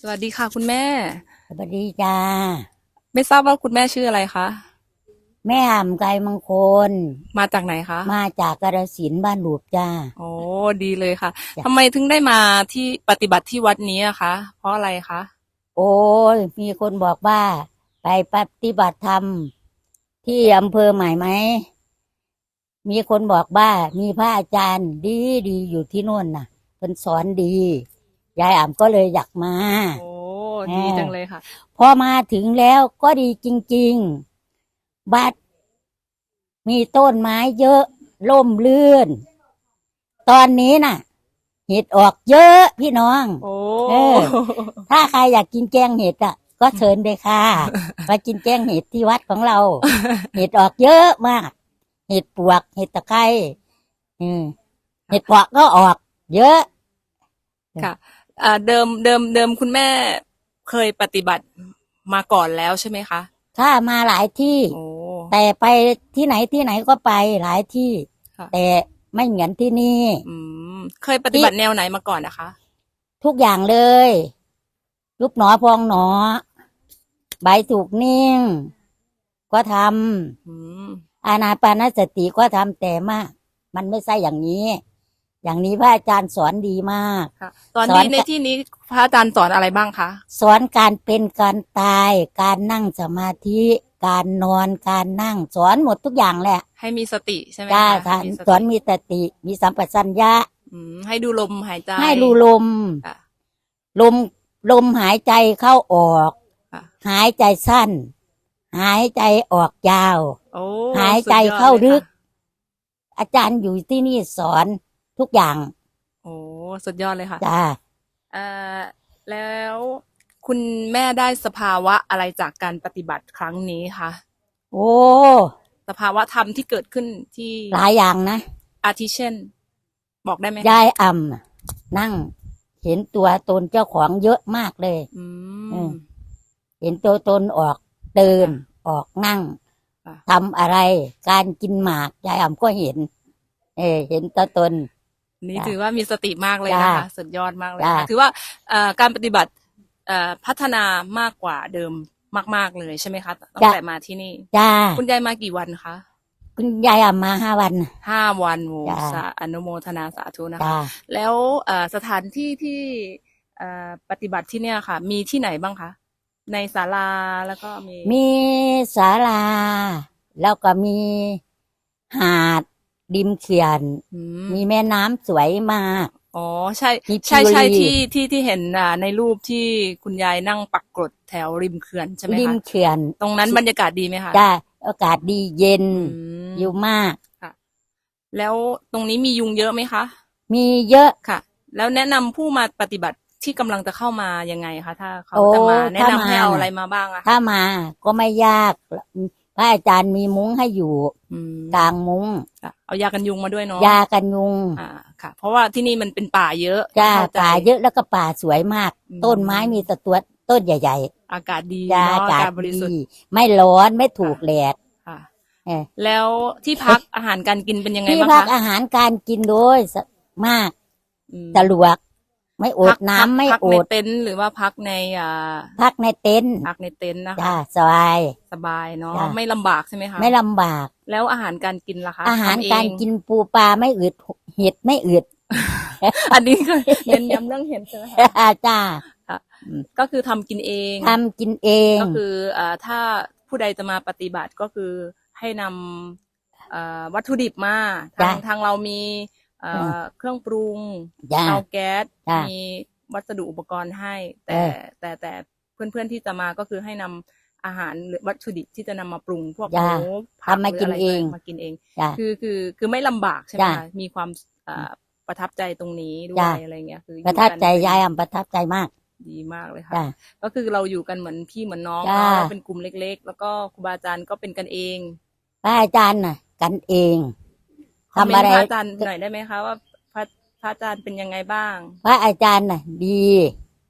สวัสดีค่ะ คุณแม่ สวัสดีจ้า ไม่ทราบว่าคุณแม่ชื่ออะไรคะ แม่อ่ำไกลมังคล มาจากไหนคะ มาจากกระสินธุ์บ้านหลูบจ้า โอ้ดีเลยค่ะจ้ะ ทำไมถึงได้มาที่ปฏิบัติที่วัดนี้อะคะ เพราะอะไรคะ โอ้ยมีคนบอกว่า ไปปฏิบัติธรรม ที่อำเภอใหม่ไหม มีคนบอกว่ามีพระอาจารย์ดีดีอยู่ที่นู่นน่ะเป็นสอนดี ยายอ่ำก็เลยอยากมา โอ้แหมดีจังเลยค่ะ พอมาถึงแล้วก็ดีจริง ๆ บัดมีต้นไม้เยอะล่มลื่น ตอนนี้น่ะ เห็ดออกเยอะพี่น้องโอ้เออ ถ้าใครอยากกินแกงเห็ดอะ ก็เชิญเลยค่ะมากินแกงเห็ดที่วัดของเรา เห็ดออกเยอะมาก เห็ดปวก เห็ดตะไคร้อืมเห็ดปวกก็ออก เยอะค่ะ อ่าเดิมเดิมเดิมคุณแม่เคยปฏิบัติมาก่อนแล้วใช่ไหมคะ ถ้ามาหลายที่ โอ้ แต่ไปที่ไหนที่ไหนก็ไปหลายที่ ค่ะ แต่ไม่เหมือนที่นี่ อืม เคยปฏิบัติแนวไหนมาก่อนนะคะ ทุกอย่างเลยยุบหนอพองหนอ ใบถูกนิ่ง ก็ทอืมำอานาปานสติก็ทำแต่มาก มันไม่ใช่อย่างนี้ อย่างนี้พระอาจารย์สอนดีมาก ค่ะตอนสอนนี้ในที่นี้พระอาจารย์สอนอะไรบ้างคะ สอนการเป็นการตาย การนั่งสมาธิ การนอนการนั่งสอนหมดทุกอย่างแหละให้มีสติใช่ไหมจ้าคะค่ะให้มีสสอนติมีสติมีสัมปชัญญะ อืมให้ดูลมหายใจ ให้รูลม ค่ะลมลมหายใจเข้าออก ค่ะ หายใจสั้น หายใจออกยาว โอ้หายใจสุดอดเข้าลึกค่ะอาจารย์อยู่ที่นี่สอน ทุกอย่าง โอ้สุดยอดเลยค่ะจ้าเอ่อแล้วคุณแม่ได้สภาวะอะไรจากการปฏิบัติครั้งนี้คะโอ้ สภาวะธรรมที่เกิดขึ้นที่หลายอย่างนะ อาทิเช่น บอกได้ไหมคะยายอ่ำนั่ง เห็นตัวตนเจ้าของเยอะมากเลย อือืมมเห็นตัวตนออกเดินออกนั่งค่ะทำอะไร การกินหมากยายอ่ำก็เห็น เออเห็นตัวตน นี่จ้ะถือว่ามีสติมากเลยนะคะจ้ะสุดยอดมากเลยจ้ะค่ะถือว่าเอ่อการปฏิบัติเอ่อพัฒนามากกว่าเดิมมาก ๆเลยใช่ไหมคะตั้งแต่มาที่นี่จ้าคุณยายมากี่วันคะคุณยายอ่ำมาห้าวันห้าวันโมจ้ะสาอนุโมทนาสาธุนะคะจ้าแล้วเอ่อสถานที่ที่เอ่อปฏิบัติที่เนี่ยค่ะ มีที่ไหนบ้างคะ ในศาลาแล้วก็มี มีศาลา แล้วก็มีหาด ริมเขื่อน อืมมีแม่น้ำสวยมาก อ๋อใช่มีใช่ใช่ทิวลิปที่ที่ที่เห็นอ่าในรูปที่คุณยายนั่งปักกรดแถวริมเขื่อนใช่ไหมริมคะเขื่อนตรงนั้นบรรยากาศดีไหมคะจ้าอากาศดีเย็นอืมอยู่มาก แล้วตรงนี้มียุงเยอะไหมคะมีเยอะ ค่ะ แล้วแนะนำผู้มาปฏิบัติที่กำลังจะเข้ามายังไงคะถ้าเขาโอ้จะมาแนะนำถ้ามาให้เอาอะไรมาบ้างอะคะถ้ามาก็ไม่ยาก พระอาจารย์มีมุ้งให้อยู่อืมกลางมุ้งค่ะเอายากันยุงมาด้วยเนาะยากันยุงอ่าค่ะ เพราะว่าที่นี่มันเป็นป่าเยอะจ้าเข้ใจ ป่าเยอะแล้วก็ป่าสวยมาก อืม ต้นไม้มีแตะตัวต้นใหญ่อากาศดีๆจ้าเนาะอาอากาศกาศบริสุทดีธิ์ไม่ร้อนไม่ถูกแดดค่ะ เออ แล้วที่พักอาหารการกินเป็นยังไงที่บ้างพักคะอาหารการกินโดยสมากอืมสะดวก ไม่อพัดกน้ำไม่พักอในดเต็นท์หรือว่าพักในอ่าพักในเต็นท์พักในเต็นท์นะคะ จ้าสบาย สบายเนาะจ้ะ ไม่ลำบากใช่ไหมคะไม่ลำบาก แล้วอาหารการกินล่ะคะอาหารทำเงการกินปูปลาไม่อืดเห็ดไม่อืด อันนี้ก็เน้นย้ำเรื่องเห็นใช่ไหมคะจ้าก็คือทำกินเองทำกินเอง ก็คืออ่าถ้าผู้ใดจะมาปฏิบัติก็คือให้นำอ่าวัตถุดิบมาทางจ้ะ ทางเรามีอ่าอืม เครื่องปรุงจ้าเตาแก๊สจ้ะมีวัสดุอุปกรณ์ให้เอแต่อแต่แต่เพื่อนๆที่จะมาก็คือให้นำอาหารหรือวัตถุดิบที่จะนำมาปรุงพวกหจ้ะมูผักทำมาหรืกินอะไรเองมากินเอง จ้าคือคือคือไม่ลำบากใช่ไหมจ้ะคะมีความอ่าประทับใจตรงนี้ด้วจ้ะ ยอะไรเงี้ยคืออยู่ประทับใจกันยายอ่ำประทับใจมากดีมากเลยค่ะ จ้าก็คือเราอยู่กันเหมือนพี่เหมือนน้องจ้ะเนาะเราเป็นกลุ่มเล็ก ๆ แล้วก็ครูบาอาจารย์ก็เป็นกันเอง พระอาจารย์น่ะ กันเองคอมเม ทำนอะไรต์พระอาจารย์หน่อยได้ไหมคะว่าพระพระอาจารย์เป็นยังไงบ้าง พระอาจารย์น่ะ ดี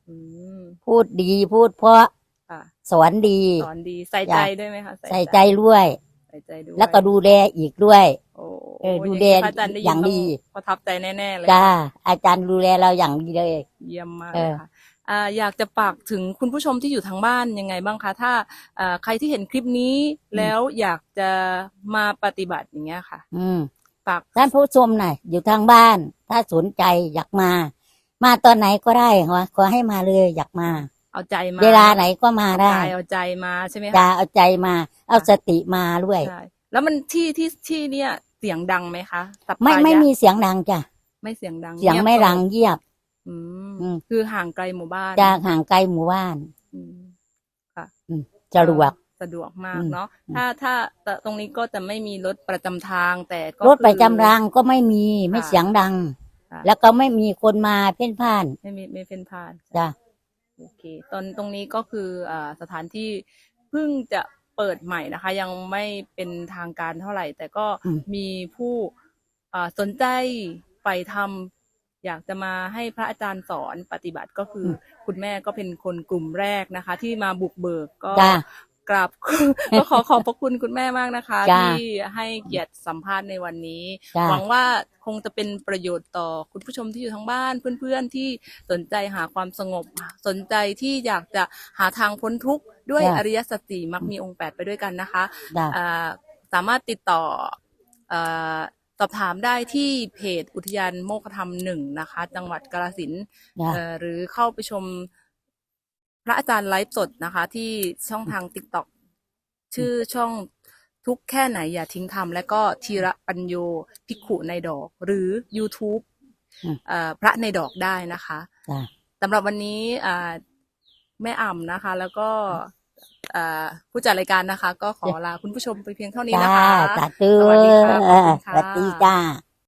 อืมพูดดีพูดเพราะค่ะสอนดี สอนดีใส่ใจด้วยไหมคะใส่ใจด้วย ใส่ใจด้วยแล้วก็ดูแลอีกด้วย โอ้เออดูย่างแลนี้พระอาจารย์ได้อย่างดีต้ประทับใจแน่ๆเลยจ้าอาจารย์ดูแลเราอย่างดีเลย เยี่ยมมากเอเลยอค่ะอ่าอยากจะฝากถึงคุณผู้ชมที่อยู่ทางบ้านยังไงบ้างคะ ถ้าอ่าใครที่เห็นคลิปนี้แล้วอยากจะมาปฏิบัติอย่างเงี้ยค่ะ อืม ฝากท่านผู้ชมน่ะ อยู่ทางบ้าน ถ้าสนใจอยากมา มาตอนไหนก็ได้ขอขอให้มาเลยอยากมา เอาใจมาเวลาไหนก็มาได้กายเอาใจมาใช่ไหมจะคะเอาใจมา เอาสติมาด้วย ใช่แล้วมันที่ที่ที่เนี่ยเสียงดังไหมคะสัปไม่ปายะไม่มีเสียงดังจ้ะไม่เสียงดังเสียงงีบไม่สดังเยียบ อืมอืมคือห่างไกลหมู่บ้านจากห่างไกลหมู่บ้านอืม สะดวก สะดวกมากอืมเนาะอืมถ้าถ้าแต่ตรงนี้ก็จะไม่มีรถประจำทาง แต่ก็รถประคือจำรางก็ไม่มีไม่เสียงดังค่ะแล้วก็ไม่มีคนมาเพ่นพ่าน ไม่มีไม่เป็นผ่านจ้ะโอเค ตอนตรงนี้ก็คืออ่าสถานที่เพิ่งจะเปิดใหม่นะคะ ยังไม่เป็นทางการเท่าไหร่ แต่ก็อืมมีผู้อ่าสนใจไปทำอยากจะมาให้พระอาจารย์สอนปฏิบัติก็คืออคุณแม่ก็เป็นคนกลุ่มแรกนะคะ ที่มาบุกเบิกก็จ้ะ กราบก็ขอขอบพระคุณคุณแม่มากนะคะ จ้ะที่ให้เกียรติสัมภาษณ์ในวันนี้ จ้ะ หวังว่าคงจะเป็นประโยชน์ต่อคุณผู้ชมที่อยู่ทางบ้านเพื่อนๆที่สนใจหาความสงบ สนใจที่อยากจะหาทางพ้นทุกข์ด้วยจ้ะ อริยสัจสี่มักมีองค์แปดไปด้วยกันนะคะ จ้ะ อ่าสามารถติดต่ออาสอบถามได้ที่เพจอุทยานโมกขธรรมหนึ่งนะคะ จังหวัดกาฬสินธุ์จ้ะ เอ่อหรือเข้าไปชมพ ระอาจารย์ไลฟ์สดนะคะ ที่ช่องทางติ๊กต็อกชื่อช่องทุกข์แค่ไหนอย่าทิ้งทำและก็ธีระปัญโยภิกขุในดอก หรือ YouTube อืมเอ่อพระในดอกได้นะคะจ้ะสำหรับวันนี้อ่าแม่อ่ำนะคะ แล้วก็อ่าผู้จัดรายการนะคะ ก็ขอลาคุณผู้ชมไปเพียงเท่านี้จ้านะคะสาธุสวัสดีค่ะขอบคุณค่ะสวัสดีจ้า